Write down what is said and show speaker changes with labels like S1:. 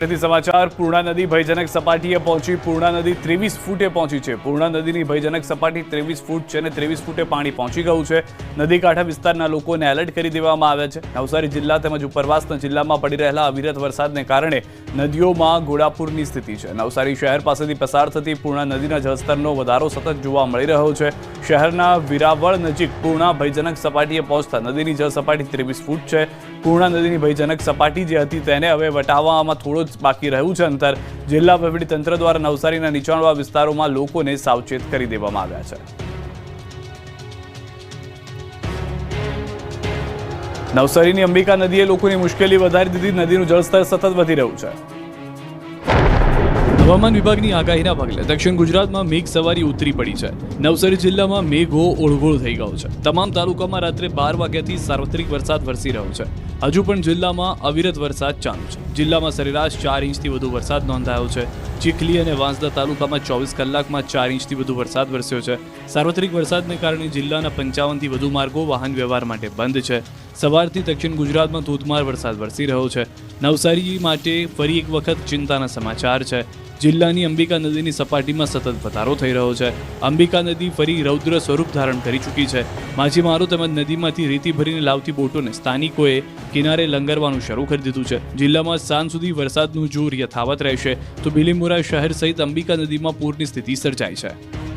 S1: સમાચાર, પૂર્ણા નદી ભયજનક સપાટીએ પહોંચી. પૂર્ણા નદી ત્રેવીસ ફૂટે પહોંચી છે. પૂર્ણા નદીની ભયજનક સપાટી ત્રેવીસ ફૂટ છે અને ત્રેવીસ ફૂટે પાણી પહોંચી ગયું છે. નદી કાંઠા વિસ્તારના લોકોને એલર્ટ કરી દેવામાં આવ્યા છે. નવસારી જિલ્લા તેમજ ઉપરવાસના જિલ્લામાં પડી રહેલા અવિરત વરસાદને કારણે નદીઓમાં ઘોડાપૂરની સ્થિતિ છે. નવસારી શહેર પાસેથી પસાર થતી પૂર્ણા નદીના જળસ્તરનો વધારો સતત જોવા મળી રહ્યો છે. શહેરના વિરાવળ નજીક પૂર્ણા ભયજનક સપાટીએ પહોંચતા નદીની જળ સપાટી ત્રેવીસ ફૂટ છે. પૂર્ણા નદીની ભયજનક સપાટી જે હતી તેને હવે વટાવવામાં થોડો જ બાકી રહ્યું છે. અંતર જિલ્લા તંત્ર દ્વારા નવસારીના નીચાણવાળા વિસ્તારોમાં લોકોને સાવચેત કરી દેવામાં આવ્યા છે. નવસારીની અંબિકા નદીએ લોકોની મુશ્કેલી વધારી દીધી. નદીનું જળસ્તર સતત વધી રહ્યું છે. હવામાન વિભાગની આગાહીના પગલે દક્ષિણ ગુજરાતમાં મેઘ સવારી ઉતરી પડી છે. નવસારી જિલ્લામાં મેઘો ઓળઘોળ થઈ ગયો છે. તમામ તાલુકામાં રાત્રે બાર વાગ્યાથી સાર્વત્રિક વરસાદ વરસી રહ્યો છે. હજુ પણ જિલ્લામાં અવિરત વરસાદ ચાલુ છે. જિલ્લામાં સરેરાશ ચાર ઇંચથી વધુ વરસાદ નોંધાયો છે. ચીખલી અને વાંસદા તાલુકામાં ચોવીસ કલાકમાં ચાર ઇંચથી વધુ વરસાદ વરસ્યો છે. સાર્વત્રિક વરસાદને કારણે જિલ્લાના પંચાવનથી વધુ માર્ગો વાહન વ્યવહાર માટે બંધ છે. સવારથી દક્ષિણ ગુજરાતમાં ધોધમાર વરસાદ વરસી રહ્યો છે. નવસારી માટે ફરી એક વખત ચિંતાના સમાચાર છે. જિલ્લાની અંબિકા નદીની સપાટીમાં સતત વધારો થઈ રહ્યો છે. અંબિકા નદી ફરી રૌદ્ર સ્વરૂપ ધારણ કરી ચૂકી છે. માછીમારો તેમજ નદીમાંથી રેતી ભરીને લાવતી બોટોને સ્થાનિકોએ કિનારે લંગરવાનું શરૂ કરી દીધું છે. જિલ્લામાં સાંજ સુધી વરસાદનું જોર યથાવત રહેશે. તો બિલીમોરા શહેર સહિત અંબિકા નદીમાં પૂરની સ્થિતિ સર્જાઈ છે.